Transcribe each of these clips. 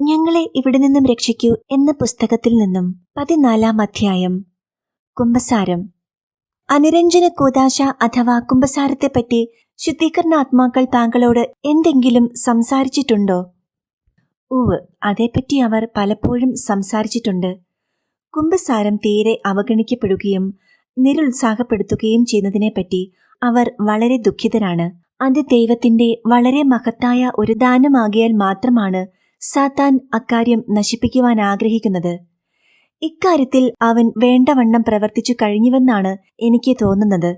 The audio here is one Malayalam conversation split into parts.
ഞങ്ങളെ ഇവിടെ നിന്നും രക്ഷിക്കൂ എന്ന പുസ്തകത്തിൽ നിന്നും പതിനാലാം അധ്യായം. കുംഭസാരം. അനുരഞ്ജന കൂതാശ അഥവാ കുംഭസാരത്തെപ്പറ്റി ശുദ്ധീകരണാത്മാക്കൾ താങ്കളോട് എന്തെങ്കിലും സംസാരിച്ചിട്ടുണ്ടോ? ഉവ് അതേപ്പറ്റി അവർ പലപ്പോഴും സംസാരിച്ചിട്ടുണ്ട്. കുംഭസാരം തീരെ അവഗണിക്കപ്പെടുകയും നിരുത്സാഹപ്പെടുത്തുകയും ചെയ്യുന്നതിനെപ്പറ്റി അവർ വളരെ ദുഃഖിതരാണ്. അത് ദൈവത്തിന്റെ വളരെ മഹത്തായ ഒരു ദാനമാകിയാൽ മാത്രമാണ് സാത്താൻ അക്കാര്യം നശിപ്പിക്കുവാൻ ആഗ്രഹിക്കുന്നത്. ഇക്കാര്യത്തിൽ അവൻ വേണ്ടവണ്ണം പ്രവർത്തിച്ചു കഴിഞ്ഞുവെന്നാണ് എനിക്ക് തോന്നുന്നത്.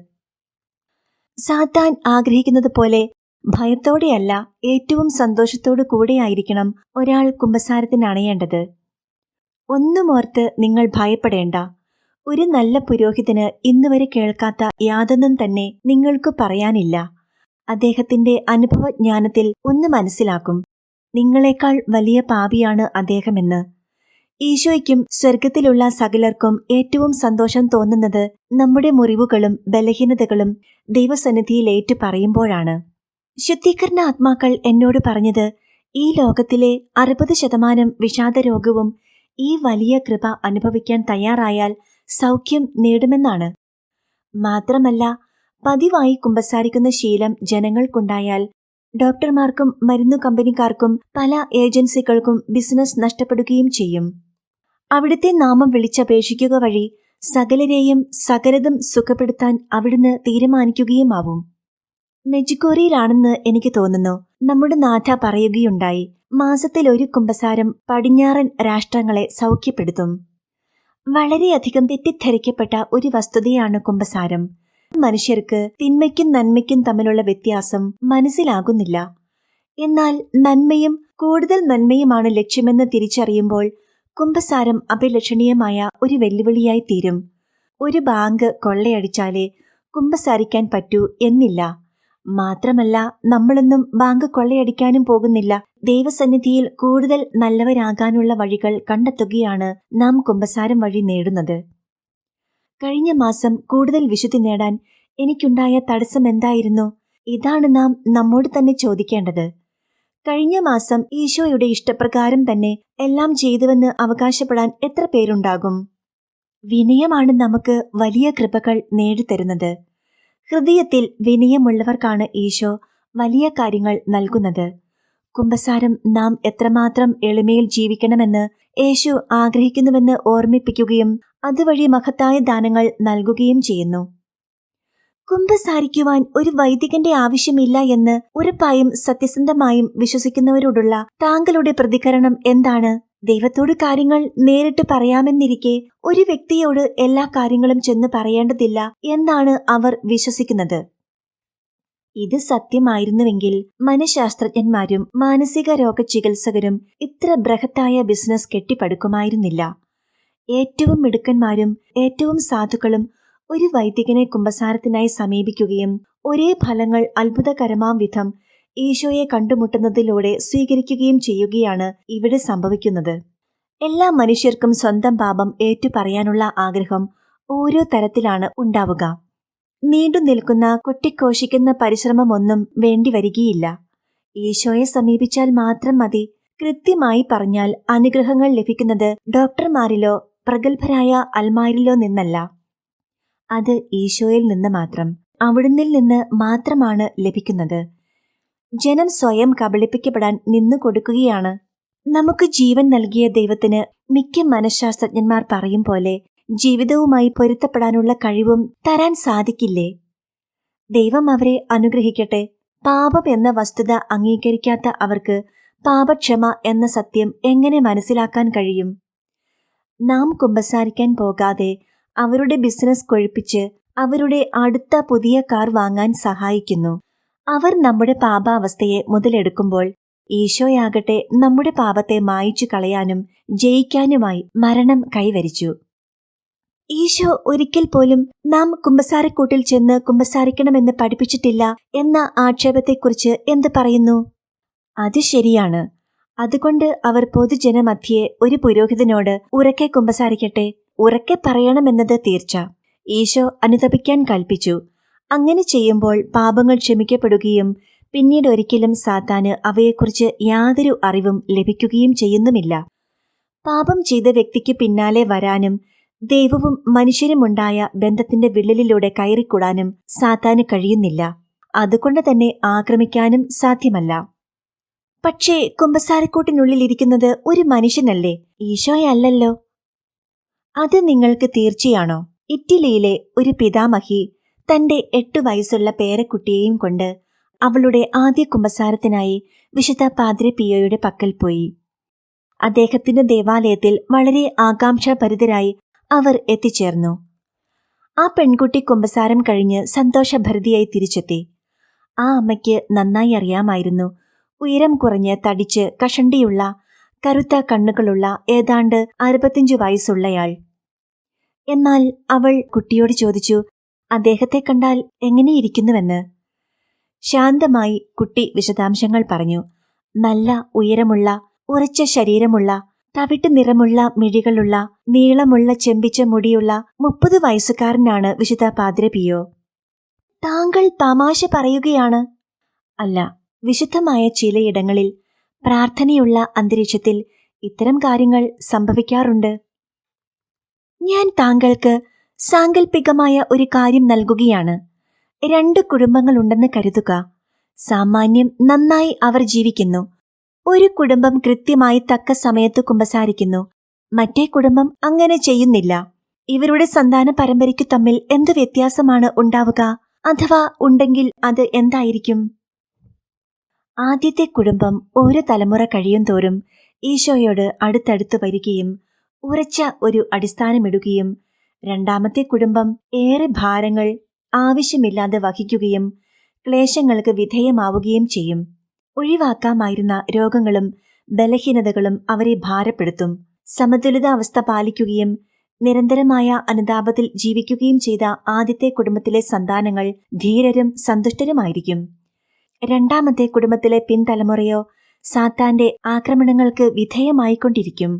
സാത്താൻ ആഗ്രഹിക്കുന്നത് പോലെ ഭയത്തോടെയല്ല ഏറ്റവും സന്തോഷത്തോടു കൂടെയായിരിക്കണം ഒരാൾ കുമ്പസാരത്തിന് അണയേണ്ടത്. ഒന്നുമോർത്ത് നിങ്ങൾ ഭയപ്പെടേണ്ട. ഒരു നല്ല പുരോഹിതന് ഇന്നുവരെ കേൾക്കാത്ത യാതൊന്നും തന്നെ നിങ്ങൾക്ക് പറയാനില്ല. അദ്ദേഹത്തിന്റെ അനുഭവജ്ഞാനത്തിൽ ഒന്ന് മനസ്സിലാക്കും. നിങ്ങളെക്കാൾ വലിയ പാപിയാണ് അദ്ദേഹമെന്ന്. ഈശോയ്ക്കും സ്വർഗത്തിലുള്ള സകലർക്കും ഏറ്റവും സന്തോഷം തോന്നുന്നത് നമ്മുടെ മുറിവുകളും ബലഹീനതകളും ദൈവസന്നിധിയിൽ ഏറ്റു പറയുമ്പോഴാണ്. ശുദ്ധീകരണ ആത്മാക്കൾ എന്നോട് പറഞ്ഞത് ഈ ലോകത്തിലെ അറുപത് ശതമാനം വിഷാദരോഗവും ഈ വലിയ കൃപ അനുഭവിക്കാൻ തയ്യാറായാൽ സൗഖ്യം നേടുമെന്നാണ്. മാത്രമല്ല പതിവായി കുമ്പസാരിക്കുന്ന ശീലം ജനങ്ങൾക്കുണ്ടായാൽ ഡോക്ടർമാർക്കും മരുന്നു കമ്പനിക്കാർക്കും പല ഏജൻസികൾക്കും ബിസിനസ് നഷ്ടപ്പെടുകയും ചെയ്യും. അവിടുത്തെ നാമം വിളിച്ചപേക്ഷിക്കുക വഴി സകലരെയും സകലതും സുഖപ്പെടുത്താൻ അവിടുന്ന് തീരുമാനിക്കുകയുമാവും. മെജിക്കോറിയിലാണെന്ന് എനിക്ക് തോന്നുന്നു. നമ്മുടെ നാഥ പറയുകയുണ്ടായി. മാസത്തിൽ ഒരു കുമ്പസാരം പടിഞ്ഞാറൻ രാഷ്ട്രങ്ങളെ സൗഖ്യപ്പെടുത്തും. വളരെയധികം തെറ്റിദ്ധരിക്കപ്പെട്ട ഒരു വസ്തുതയാണ് കുമ്പസാരം. മനുഷ്യർക്ക് തിന്മയ്ക്കും നന്മയ്ക്കും തമ്മിലുള്ള വ്യത്യാസം മനസ്സിലാകുന്നില്ല. എന്നാൽ നന്മയും കൂടുതൽ നന്മയുമാണ് ലക്ഷ്യമെന്ന് തിരിച്ചറിയുമ്പോൾ കുംഭസാരം അഭിലക്ഷണീയമായ ഒരു വെല്ലുവിളിയായി തീരും. ഒരു ബാങ്ക് കൊള്ളയടിച്ചാലേ കുംഭസാരിക്കാൻ പറ്റൂ എന്നില്ല. മാത്രമല്ല നമ്മളൊന്നും ബാങ്ക് കൊള്ളയടിക്കാനും പോകുന്നില്ല. ദൈവസന്നിധിയിൽ കൂടുതൽ നല്ലവരാകാനുള്ള വഴികൾ കണ്ടെത്തുകയാണ് നാം കുംഭസാരം വഴി നേടുന്നത്. കഴിഞ്ഞ മാസം കൂടുതൽ വിശുദ്ധി നേടാൻ എനിക്കുണ്ടായ തടസ്സം എന്തായിരുന്നു? ഇതാണ് നാം നമ്മോട് തന്നെ ചോദിക്കേണ്ടത്. കഴിഞ്ഞ മാസം ഈശോയുടെ ഇഷ്ടപ്രകാരം തന്നെ എല്ലാം ചെയ്തുവെന്ന് അവകാശപ്പെടാൻ എത്ര പേരുണ്ടാകും? വിനയമാണ് നമുക്ക് വലിയ കൃപകൾ നേടിത്തരുന്നത്. ഹൃദയത്തിൽ വിനയമുള്ളവർക്കാണ് ഈശോ വലിയ കാര്യങ്ങൾ നൽകുന്നത്. കുംഭസാരം നാം എത്രമാത്രം എളിമയിൽ ജീവിക്കണമെന്ന് യേശു ആഗ്രഹിക്കുന്നുവെന്ന് ഓർമ്മിപ്പിക്കുകയും അതുവഴി മഹത്തായ ദാനങ്ങൾ നൽകുകയും ചെയ്യുന്നു. കുംഭസാരിക്കുവാൻ ഒരു വൈദികന്റെ ആവശ്യമില്ല എന്ന് ഉറപ്പായും സത്യസന്ധമായും വിശ്വസിക്കുന്നവരോടുള്ള താങ്കളുടെ പ്രതികരണം എന്താണ്? ദൈവത്തോട് കാര്യങ്ങൾ നേരിട്ട് പറയാമെന്നിരിക്കെ ഒരു വ്യക്തിയോട് എല്ലാ കാര്യങ്ങളും ചെന്ന് പറയേണ്ടതില്ല എന്നാണ് അവർ വിശ്വസിക്കുന്നത്. ഇത് സത്യമായിരുന്നുവെങ്കിൽ മനഃശാസ്ത്രജ്ഞന്മാരും മാനസിക രോഗ ചികിത്സകരും ഇത്ര ബൃഹത്തായ ബിസിനസ് കെട്ടിപ്പടുക്കുമായിരുന്നില്ല. ഏറ്റവും മിടുക്കന്മാരും ഏറ്റവും സാധുക്കളും ഒരു വൈദികനെ കുമ്പസാരത്തിനായി സമീപിക്കുകയും ഒരേ ഫലങ്ങൾ അത്ഭുതകരമാം വിധം ഈശോയെ കണ്ടുമുട്ടുന്നതിലൂടെ സ്വീകരിക്കുകയും ചെയ്യുകയാണ് ഇവിടെ സംഭവിക്കുന്നത്. എല്ലാ മനുഷ്യർക്കും സ്വന്തം പാപം ഏറ്റുപറയാനുള്ള ആഗ്രഹം ഓരോ തരത്തിലാണ് ഉണ്ടാവുക. നീണ്ടു നിൽക്കുന്ന കൊട്ടിക്കോഷിക്കുന്ന പരിശ്രമമൊന്നും വേണ്ടിവരികയില്ല ഈശോയെ സമീപിച്ചാൽ മാത്രം മതി. കൃത്യമായി പറഞ്ഞാൽ അനുഗ്രഹങ്ങൾ ലഭിക്കുന്നത് ഡോക്ടർമാരിലോ പ്രഗത്ഭരായ അൽമാരിലോ നിന്നല്ല. അത് ഈശോയിൽ നിന്ന് മാത്രം. അവിടുന്നിൽ നിന്ന് മാത്രമാണ് ലഭിക്കുന്നത്. ജനം സ്വയം കബളിപ്പിക്കപ്പെടാൻ നിന്നു കൊടുക്കുകയാണ്. നമുക്ക് ജീവൻ നൽകിയ ദൈവത്തിന് മിക്ക മനഃശാസ്ത്രജ്ഞന്മാർ പറയും പോലെ ജീവിതവുമായി പൊരുത്തപ്പെടാനുള്ള കഴിവും തരാൻ സാധിക്കില്ലേ? ദൈവം അവരെ അനുഗ്രഹിക്കട്ടെ. പാപം എന്ന വസ്തുത അംഗീകരിക്കാത്ത അവർക്ക് പാപക്ഷമ എന്ന സത്യം എങ്ങനെ മനസ്സിലാക്കാൻ കഴിയും? നാം കുമ്പസാരിക്കാൻ പോകാതെ അവരുടെ ബിസിനസ് കൊഴുപ്പിച്ച് അവരുടെ അടുത്ത പുതിയ കാർ വാങ്ങാൻ സഹായിക്കുന്നു. അവർ നമ്മുടെ പാപാവസ്ഥയെ മുതലെടുക്കുമ്പോൾ ഈശോയാകട്ടെ നമ്മുടെ പാപത്തെ മായിച്ചു കളയാനും ജയിക്കാനുമായി മരണം കൈവരിച്ചു. ഈശോ ഒരിക്കൽ പോലും നാം കുമ്പസാരക്കൂട്ടിൽ ചെന്ന് കുമ്പസാരിക്കണമെന്ന് പഠിപ്പിച്ചിട്ടില്ല എന്ന ആക്ഷേപത്തെക്കുറിച്ച് എന്ത് പറയുന്നു? അത് ശരിയാണ്. അതുകൊണ്ട് അവർ പൊതുജനമധ്യേ ഒരു പുരോഹിതനോട് ഉറക്കെ കുമ്പസാരിക്കട്ടെ ഉറക്കെ പറയണമെന്നത് തീർച്ച. ഈശോ അനുതപിക്കാൻ കൽപ്പിച്ചു. അങ്ങനെ ചെയ്യുമ്പോൾ പാപങ്ങൾ ക്ഷമിക്കപ്പെടുകയും പിന്നീട് ഒരിക്കലും സാത്താന് അവയെക്കുറിച്ച് യാതൊരു അറിവും ലഭിക്കുകയും ചെയ്യുന്നുമില്ല. പാപം ചെയ്ത വ്യക്തിക്ക് പിന്നാലെ വരാനും ദൈവവും മനുഷ്യരുമുണ്ടായ ബന്ധത്തിന്റെ വിള്ളലിലൂടെ കയറിക്കൂടാനും സാത്താന് കഴിയുന്നില്ല. അതുകൊണ്ട് തന്നെ ആക്രമിക്കാനും സാധ്യമല്ല. പക്ഷേ കുമ്പസാരക്കൂട്ടിനുള്ളിൽ ഇരിക്കുന്നത് ഒരു മനുഷ്യനല്ലേ? ഈശോയല്ലല്ലോ അത് നിങ്ങൾക്ക് തീർച്ചയാണോ? ഇറ്റലിയിലെ ഒരു പിതാമഹി തന്റെ എട്ടു വയസ്സുള്ള പേരക്കുട്ടിയെയും കൊണ്ട് അവളുടെ ആദ്യ കുമ്പസാരത്തിനായി വിശുദ്ധ പാദ്രി പിയോയുടെ പക്കൽ പോയി. അദ്ദേഹത്തിന്റെ ദേവാലയത്തിൽ വളരെ ആകാംക്ഷാഭരിതരായി അവർ എത്തിച്ചേർന്നു. ആ പെൺകുട്ടി കുമ്പസാരം കഴിഞ്ഞ് സന്തോഷഭരിതയായി തിരിച്ചെത്തി. ആ അമ്മയ്ക്ക് നന്നായി അറിയാമായിരുന്നു ഉയരം കുറഞ്ഞ് തടിച്ച് കഷണ്ടിയുള്ള കറുത്ത കണ്ണുകളുള്ള ഏതാണ്ട് അറുപത്തിയഞ്ചു വയസ്സുള്ളയാൾ. എന്നാൽ അവൾ കുട്ടിയോട് ചോദിച്ചു അദ്ദേഹത്തെ കണ്ടാൽ എങ്ങനെയിരിക്കുന്നുവെന്ന്? ശാന്തമായി കുട്ടി വിശദാംശങ്ങൾ പറഞ്ഞു. നല്ല ഉയരമുള്ള ഉറച്ച ശരീരമുള്ള തവിട്ട് നിറമുള്ള മിഴികളുള്ള നീളമുള്ള ചെമ്പിച്ച മുടിയുള്ള മുപ്പത് വയസ്സുകാരനാണ് വിശുദ്ധ പാദ്രപിയോ താങ്കൾ തമാശ പറയുകയാണ്? അല്ല വിശുദ്ധമായ ചിലയിടങ്ങളിൽ പ്രാർത്ഥനയുള്ള അന്തരീക്ഷത്തിൽ ഇത്തരം കാര്യങ്ങൾ സംഭവിക്കാറുണ്ട്. ഞാൻ താങ്കൾക്ക് സാങ്കല്പികമായ ഒരു കാര്യം നൽകുകയാണ്. രണ്ട് കുടുംബങ്ങളുണ്ടെന്ന് കരുതുക. സാമാന്യം നന്നായി അവർ ജീവിക്കുന്നു. ഒരു കുടുംബം കൃത്യമായി തക്ക സമയത്ത് കുമ്പസാരിക്കുന്നു. മറ്റേ കുടുംബം അങ്ങനെ ചെയ്യുന്നില്ല. ഇവരുടെ സന്താന പരമ്പരയ്ക്കു തമ്മിൽ എന്ത് വ്യത്യാസമാണ് ഉണ്ടാവുക? അഥവാ ഉണ്ടെങ്കിൽ അത് എന്തായിരിക്കും? ആദ്യത്തെ കുടുംബം ഒരു തലമുറ കഴിയും തോറും ഈശോയോട് അടുത്തടുത്ത് വരികയും ഉറച്ച ഒരു അടിസ്ഥാനമിടുകയും രണ്ടാമത്തെ കുടുംബം ഏറെ ഭാരങ്ങൾ ആവശ്യമില്ലാതെ വഹിക്കുകയും ക്ലേശങ്ങൾക്ക് വിധേയമാവുകയും ചെയ്യും. ഒഴിവാക്കാമായിരുന്ന രോഗങ്ങളും ബലഹീനതകളും അവരെ ഭാരപ്പെടുത്തും. സമതുലിതാവസ്ഥ പാലിക്കുകയും നിരന്തരമായ അനുതാപത്തിൽ ജീവിക്കുകയും ചെയ്ത ആദ്യത്തെ കുടുംബത്തിലെ സന്താനങ്ങൾ ധീരരും സന്തുഷ്ടരുമായിരിക്കും. രണ്ടാമത്തെ കുടുംബത്തിലെ പിൻതലമുറയോ സാത്താന്റെ ആക്രമണങ്ങൾക്ക് വിധേയമായിക്കൊണ്ടിരിക്കും.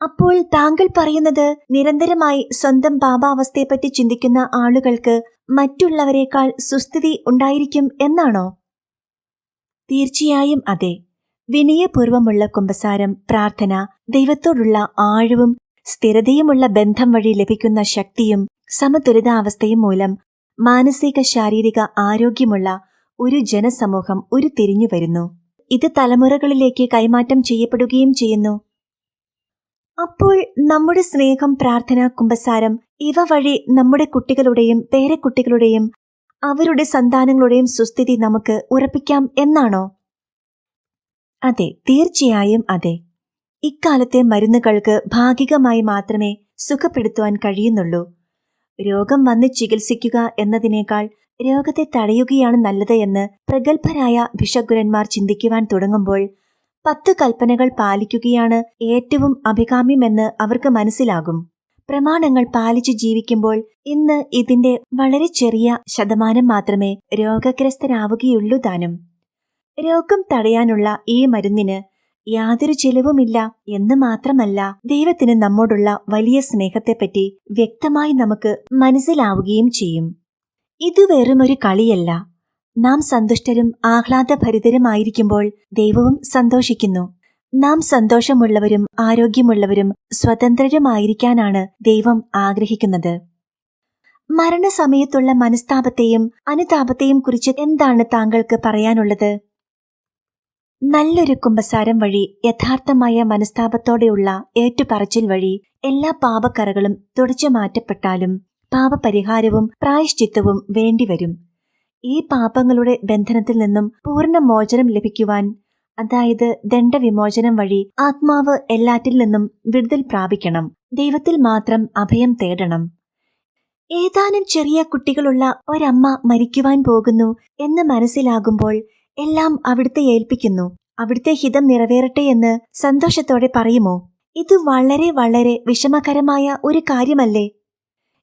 അപ്പോൾ താങ്കൾ പറയുന്നത് നിരന്തരമായി സ്വന്തം പാപാവസ്ഥയെപ്പറ്റി ചിന്തിക്കുന്ന ആളുകൾക്ക് മറ്റുള്ളവരെക്കാൾ സുസ്ഥിതി ഉണ്ടായിരിക്കും എന്നാണോ? തീർച്ചയായും അതെ. വിനയപൂർവമുള്ള കുമ്പസാരം പ്രാർത്ഥന ദൈവത്തോടുള്ള ആഴവും സ്ഥിരതയുമുള്ള ബന്ധം വഴി ലഭിക്കുന്ന ശക്തിയും സമതുലിതാവസ്ഥയും മൂലം മാനസിക ശാരീരിക ആരോഗ്യമുള്ള ഒരു ജനസമൂഹം ഉരുത്തിരിഞ്ഞു വരുന്നു. ഇത് തലമുറകളിലേക്ക് കൈമാറ്റം ചെയ്യപ്പെടുകയും ചെയ്യുന്നു. അപ്പോൾ നമ്മുടെ സ്നേഹം പ്രാർത്ഥന കുമ്പസാരം ഇവ വഴി നമ്മുടെ കുട്ടികളുടെയും പേരക്കുട്ടികളുടെയും അവരുടെ സന്താനങ്ങളുടെയും സുസ്ഥിതി നമുക്ക് ഉറപ്പിക്കാം എന്നാണോ? അതെ തീർച്ചയായും അതെ. ഇക്കാലത്തെ മരുന്നുകൾക്ക് ഭാഗികമായി മാത്രമേ സുഖപ്പെടുത്തുവാൻ കഴിയുന്നുള്ളൂ. രോഗം വന്ന് ചികിത്സിക്കുക എന്നതിനേക്കാൾ രോഗത്തെ തടയുകയാണ് നല്ലത് എന്ന് പ്രഗത്ഭരായ ഭിഷഗുരന്മാർ ചിന്തിക്കുവാൻ തുടങ്ങുമ്പോൾ പത്ത് കൽപ്പനകൾ പാലിക്കുകയാണ് ഏറ്റവും അഭികാമ്യമെന്ന് അവർക്ക് മനസ്സിലാകും. പ്രമാണങ്ങൾ പാലിച്ചു ജീവിക്കുമ്പോൾ ഇന്ന് ഇതിന്റെ വളരെ ചെറിയ ശതമാനം മാത്രമേ രോഗഗ്രസ്തരാവുകയുള്ളൂ താനും. രോഗം തടയാനുള്ള ഈ മരുന്നിന് യാതൊരു ചെലവുമില്ല എന്ന് മാത്രമല്ല ദൈവത്തിന് നമ്മോടുള്ള വലിയ സ്നേഹത്തെപ്പറ്റി വ്യക്തമായി നമുക്ക് മനസ്സിലാവുകയും ചെയ്യും. ഇത് ഒരു കളിയല്ല. നാം സന്തുഷ്ടരും ആഹ്ലാദഭരിതരുമായിരിക്കുമ്പോൾ ദൈവവും സന്തോഷിക്കുന്നു. നാം സന്തോഷമുള്ളവരും ആരോഗ്യമുള്ളവരും സ്വതന്ത്രരുമായിരിക്കാനാണ് ദൈവം ആഗ്രഹിക്കുന്നത്. മരണസമയത്തുള്ള മനസ്താപത്തെയും അനുതാപത്തെയും കുറിച്ച് എന്താണ് താങ്കൾക്ക് പറയാനുള്ളത്? നല്ലൊരു കുമ്പസാരം വഴി യഥാർത്ഥമായ മനസ്താപത്തോടെയുള്ള ഏറ്റുപറച്ചിൽ വഴി എല്ലാ പാപക്കറകളും തുടച്ചു മാറ്റപ്പെട്ടാലും പാപപരിഹാരവും പ്രായശ്ചിത്തവും വേണ്ടിവരും. ഈ പാപങ്ങളുടെ ബന്ധനത്തിൽ നിന്നും പൂർണ മോചനം ലഭിക്കുവാൻ അതായത് ദണ്ഡവിമോചനം വഴി ആത്മാവ് എല്ലാറ്റിൽ നിന്നും വിടുതൽ പ്രാപിക്കണം. ദൈവത്തിൽ മാത്രം അഭയം തേടണം. ഏതാനും ചെറിയ കുട്ടികളുള്ള ഒരമ്മ മരിക്കുവാൻ പോകുന്നു എന്ന് മനസ്സിലാകുമ്പോൾ എല്ലാം അവിടുത്തെ ഏൽപ്പിക്കുന്നു. അവിടുത്തെ ഹിതം നിറവേറട്ടെ എന്ന് സന്തോഷത്തോടെ പറയുമോ? ഇത് വളരെ വളരെ വിഷമകരമായ ഒരു കാര്യമല്ലേ?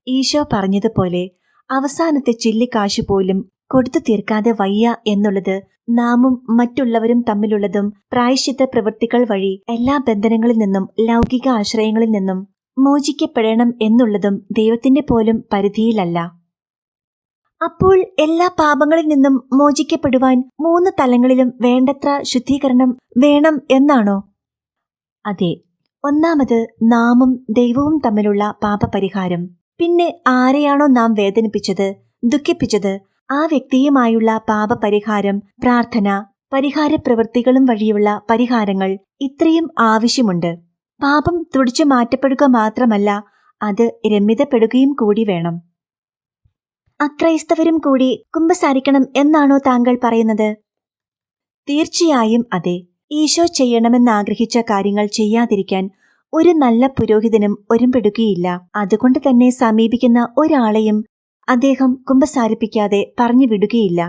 ഈശോ പറഞ്ഞതുപോലെ അവസാനത്തെ ചില്ലിക്കാശു പോലും കൊടുത്തു തീർക്കാതെ വയ്യ എന്നുള്ളത് നാമും മറ്റുള്ളവരും തമ്മിലുള്ളതും പ്രായശ്ചിത്ത പ്രവൃത്തികൾ വഴി എല്ലാ ബന്ധനങ്ങളിൽ നിന്നും ലൗകിക ആശ്രയങ്ങളിൽ നിന്നും മോചിക്കപ്പെടണം എന്നുള്ളതും ദൈവത്തിന്റെ പോലും പരിധിയിലല്ല. അപ്പോൾ എല്ലാ പാപങ്ങളിൽ നിന്നും മോചിക്കപ്പെടുവാൻ മൂന്ന് തലങ്ങളിലും വേണ്ടത്ര ശുദ്ധീകരണം വേണം എന്നാണോ? അതെ ഒന്നാമത് നാമും ദൈവവും തമ്മിലുള്ള പാപപരിഹാരം. പിന്നെ ആരെയാണോ നാം വേദനിപ്പിച്ചത് ദുഃഖിപ്പിച്ചത്? ആ വ്യക്തിയുമായുള്ള പാപപരിഹാരം പ്രാർത്ഥന പരിഹാര പ്രവൃത്തികളും വഴിയുള്ള പരിഹാരങ്ങൾ ഇത്രയും ആവശ്യമുണ്ട്. പാപം തുടിച്ചു മാറ്റപ്പെടുക മാത്രമല്ല അത് രമ്യതപ്പെടുകയും കൂടി വേണം. അക്രൈസ്തവരും കൂടി കുമ്പസാരിക്കണം എന്നാണോ താങ്കൾ പറയുന്നത്? തീർച്ചയായും അതെ. ഈശോ ചെയ്യണമെന്നാഗ്രഹിച്ച കാര്യങ്ങൾ ചെയ്യാതിരിക്കാൻ ഒരു നല്ല പുരോഹിതനും ഒരുമ്പെടുകയില്ല അതുകൊണ്ട് തന്നെ സമീപിക്കുന്ന ഒരാളെയും അദ്ദേഹം കുമ്പസാരിപ്പിക്കാതെ പറഞ്ഞു വിടുകയില്ല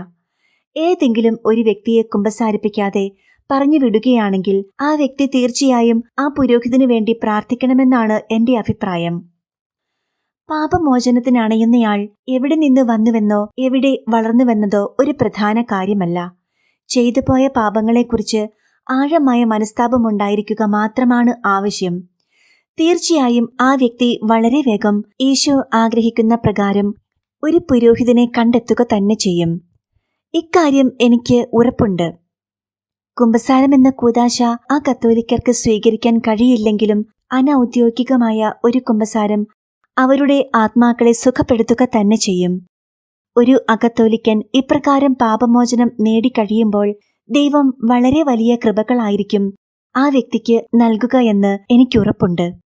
ഏതെങ്കിലും ഒരു വ്യക്തിയെ കുമ്പസാരിപ്പിക്കാതെ പറഞ്ഞു വിടുകയാണെങ്കിൽ ആ വ്യക്തി തീർച്ചയായും ആ പുരോഹിതനു വേണ്ടി പ്രാർത്ഥിക്കണമെന്നാണ് എന്റെ അഭിപ്രായം. പാപമോചനത്തിനണയുന്നയാൾ എവിടെ നിന്ന് വന്നുവെന്നോ എവിടെ വളർന്നുവെന്നതോ ഒരു പ്രധാന കാര്യമല്ല. ചെയ്തുപോയ പാപങ്ങളെക്കുറിച്ച് ആഴമായ മനസ്താപമുണ്ടായിരിക്കുക മാത്രമാണ് ആവശ്യം. തീർച്ചയായും ആ വ്യക്തി വളരെ വേഗം ഈശോ ആഗ്രഹിക്കുന്ന പ്രകാരം ഒരു പുരോഹിതനെ കണ്ടെത്തുക തന്നെ ചെയ്യും. ഇക്കാര്യം എനിക്ക് ഉറപ്പുണ്ട്. കുമ്പസാരം എന്ന കൂതാശ ആ കത്തോലിക്കർക്ക് സ്വീകരിക്കാൻ കഴിയില്ലെങ്കിലും അനൗദ്യോഗികമായ ഒരു കുമ്പസാരം അവരുടെ ആത്മാക്കളെ സുഖപ്പെടുത്തുക തന്നെ ചെയ്യും. ഒരു അകത്തോലിക്കൻ ഇപ്രകാരം പാപമോചനം നേടിക്കഴിയുമ്പോൾ ദൈവം വളരെ വലിയ കൃപകളായിരിക്കും ആ വ്യക്തിക്ക് നൽകുക എന്ന് എനിക്കുറപ്പുണ്ട്